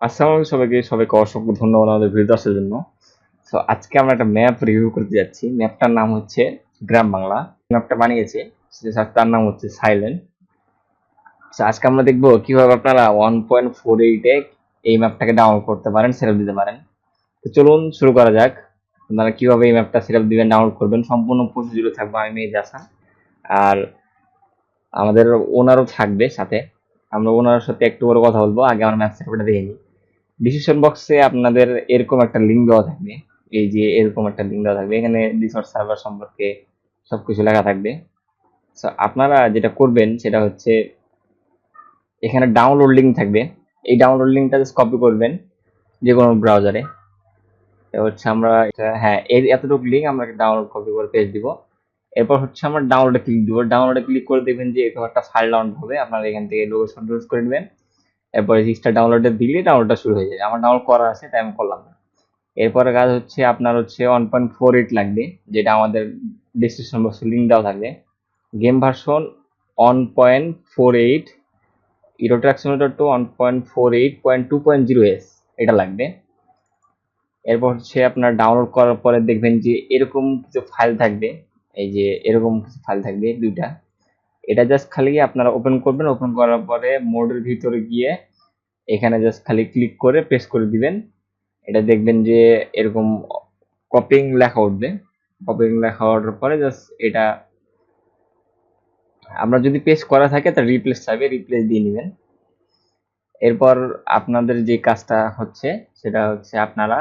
আসসালামু আলাইকুম সবাইকে সবাইকে অসংখ্য ধন্যবাদ আমাদের ভিডিও আসার জন্য। সো আজকে আমরা একটা ম্যাপ রিভিউ করতে যাচ্ছি। ম্যাপটার নাম হচ্ছে গ্রাম বাংলা। ম্যাপটা বানিয়েছে তার নাম হচ্ছে সাইলেন্ট আজকে আমরা দেখব কীভাবে আপনারা ওয়ান পয়েন্ট ফোর এইটে এই ম্যাপটাকে ডাউনলোড করতে পারেন সেটআপ দিতে পারেন। তো চলুন, শুরু করা যাক। আপনারা কীভাবে এই ম্যাপটা সেটআপ দিবেন ডাউনলোড করবেন? সম্পূর্ণ প্রসিডিউরে থাকব আমি মেয়ে জাসা আর আমাদের ওনারও থাকবে সাথে। আমরা ওনার সাথে একটু করে কথা বলব, আগে আমার ম্যাপ সেটআপটা দেখে নিই। ডিসিশন বক্সে আপনাদের এরকম একটা লিঙ্ক দেওয়া থাকবে। এই যে এরকম একটা লিঙ্ক দেওয়া থাকবে। এখানে ডিসকর্ড সার্ভার সম্পর্কে সবকিছু লেখা থাকবে। সো আপনারা যেটা করবেন সেটা হচ্ছে এখানে ডাউনলোড লিঙ্ক থাকবে। এই ডাউনলোড লিঙ্কটা জাস্ট কপি করবেন যে কোনো ব্রাউজারে হচ্ছে আমরা এটা হ্যাঁ এই এতটুকু লিঙ্ক আমরা ডাউনলোড কপি করে পেজ দিব। এরপর হচ্ছে আমরা ডাউনলোডে ক্লিক দিব। ডাউনলোডে ক্লিক করে দেখবেন যে এরকম একটা ফাইল ডাউনলোড হবে। আপনারা এখান থেকে লোকেশন চুজ করে নেবেন। এরপরে রিস্টার ডাউনলোডে দিলে ডাউনলোডটা শুরু হয়ে যায়। আমার ডাউনলোড করা আছে, তাই আমি করলাম না। এরপরে কাজ হচ্ছে আপনার হচ্ছে ওয়ান পয়েন্ট ফোর এইট লাগবে, যেটা আমাদের ডিসক্রিপশন বক্সে লিঙ্ক দেওয়া থাকবে। Game version one point four eight zero ট্রাক্সিমিটার two one point four eight point two point zero S এটা লাগবে। এরপর হচ্ছে আপনার ডাউনলোড করার পরে দেখবেন যে এরকম কিছু ফাইল থাকবে, এই যে এরকম কিছু ফাইল থাকবে দুইটা। এটা জাস্ট খালি আপনারা ওপেন করবেন ওপেন করার পরে মোডের ভিতরে গিয়ে এখানে জাস্ট খালি ক্লিক করে প্রেস করে দিবেন। এটা দেখবেন যে এরকম কপিং লেখা উঠবে। কপিং লেখা ওঠার পরে জাস্ট এটা আমরা যদি পেস্ট করা থাকে তা রিপ্লেস চাইবে রিপ্লেস দিয়ে নেবেন। এরপর আপনাদের যে কাজটা হচ্ছে, সেটা হচ্ছে আপনারা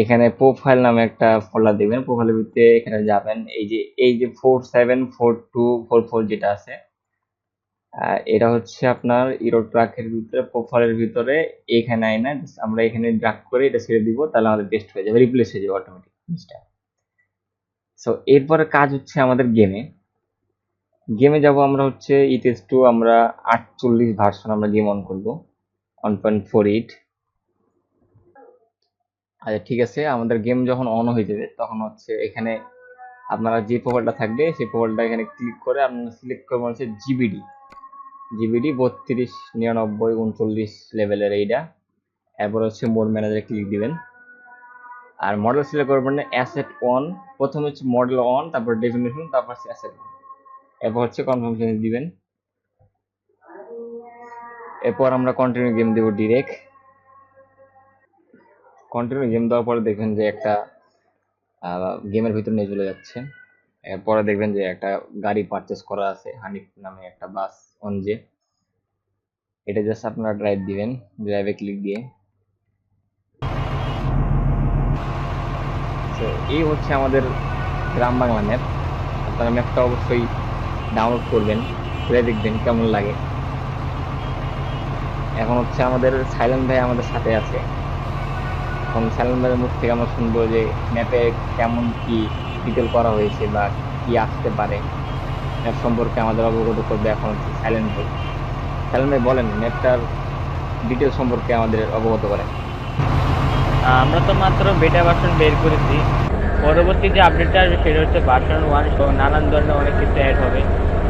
এখানে প্রোফাইল নামে একটা ফোল্ডার দিবেন প্রোফাইলের ভিতরে এখানে যাবেন। এই যে এই যে four seven four two four four যেটা আছে এটা হচ্ছে আপনার ইরো ট্রাকের ভিতরে প্রোফাইলের ভিতরে এখানে আইনা আমরা এখানে ড্রাগ করে এটা ছেড়ে দিব, তাহলে আমাদের পেস্ট হয়ে যাবে রিপ্লেস হয়ে যাবে অটোমেটিক জিনিসটা। সো এরপরে কাজ হচ্ছে আমাদের গেমে গেমে যাব আমরা হচ্ছে ইটেস টু আমরা আটচল্লিশ ভার্সন আমরা গেম অন করব। ওয়ান পয়েন্ট ফোর এইট আচ্ছা ঠিক আছে, আমাদের গেম যখন অন হয়ে যাবে, তখন হচ্ছে এখানে আপনারা যে প্রোফাইলটা থাকবে, সেই প্রোফাইলটা এখানে ক্লিক করে আপনারা সিলেক্ট করবেন হচ্ছে জিবিডি জিবিডি বত্রিশ, নিরানব্বই, উনচল্লিশ লেভেলের এইটা। এরপর হচ্ছে মোড ম্যানেজারে ক্লিক দিবেন। আর মডেল সিলেক্ট করবেন অ্যাসেট অন প্রথমে হচ্ছে মডেল অন তারপর ডেফিনেশন তারপর হচ্ছে অ্যাসেট অন এরপর হচ্ছে কনফার্মেশন দিবেন। এরপর আমরা কন্টিনিউ গেম দেবো ডিরেক্ট কন্টিনিউ গেম দেওয়ার পরে দেখবেন যে একটা গেমের ভিতর নিয়ে চলে যাচ্ছে। এরপরে দেখবেন যে একটা গাড়ি পারচেস করা আছে হানিফ নামে একটা বাস অন যে। এটা জাস্ট আপনারা ড্রাইভ দিবেন ড্রাইভে ক্লিক দিয়ে। তো এই হচ্ছে আমাদের গ্রাম বাংলা ম্যাপ আপনারা ম্যাপটা অবশ্যই ডাউনলোড করবেন খুলে দেখবেন কেমন লাগে। এখন হচ্ছে আমাদের সাইলেন্ট ভাই আমাদের সাথে আছে। এখন ভাইয়ের মুখ থেকে আমরা শুনব যে ম্যাপে কেমন কি ডিটেল করা হয়েছে বা কি আসতে পারে। ম্যাপ সম্পর্কে আমাদের অবগত করবে এখন সাইলেন্ট ভাই। সাইলেন্ট ভাই, বলেন, ম্যাপটার ডিটেল সম্পর্কে আমাদের অবগত করেন। আমরা তো মাত্র বেটা ভার্সন বের করেছি। পরবর্তী যে আপডেটটা আসবে সেটা হচ্ছে ভার্সন ওয়ান সহ নানান ধরনের অনেক কিছু অ্যাড হবে।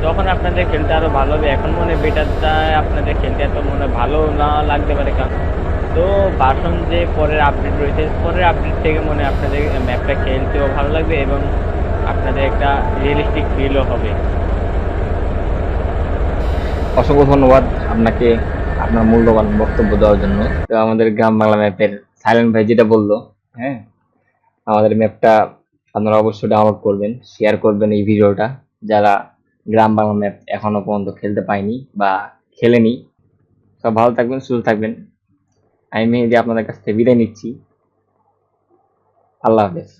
তখন আপনাদের খেলতে আরও ভালো হবে, এখন মনে বেটাটা আপনাদের খেলতে এত মনে ভালো না লাগতে পারে, কারণ তো ভার্সন যে পরের আপডেট রয়েছে পরের আপডেট থেকে মনে হয় আপনাদের ম্যাপটা খেলতেও ভালো লাগবে এবং আপনাদের একটা রিয়েলিস্টিক ফিলও হবে। অসংখ্য ধন্যবাদ আপনাকে আপনার মূল্যবান বক্তব্য দেওয়ার জন্য। তো আমাদের গ্রাম বাংলা ম্যাপের সাইলেন্ট ভাই যেটা বলল হ্যাঁ? আমাদের ম্যাপটা আপনারা অবশ্যই ডাউনলোড করবেন শেয়ার করবেন এই ভিডিওটা। যারা গ্রাম বাংলা ম্যাপ এখনও পর্যন্ত খেলতে পায়নি বা খেলেনি, সব ভালো থাকবেন, সুস্থ থাকবেন। আমি মেহেদি আপনাদের কাছ থেকে বিদায় নিচ্ছি আল্লাহ হাফেজ।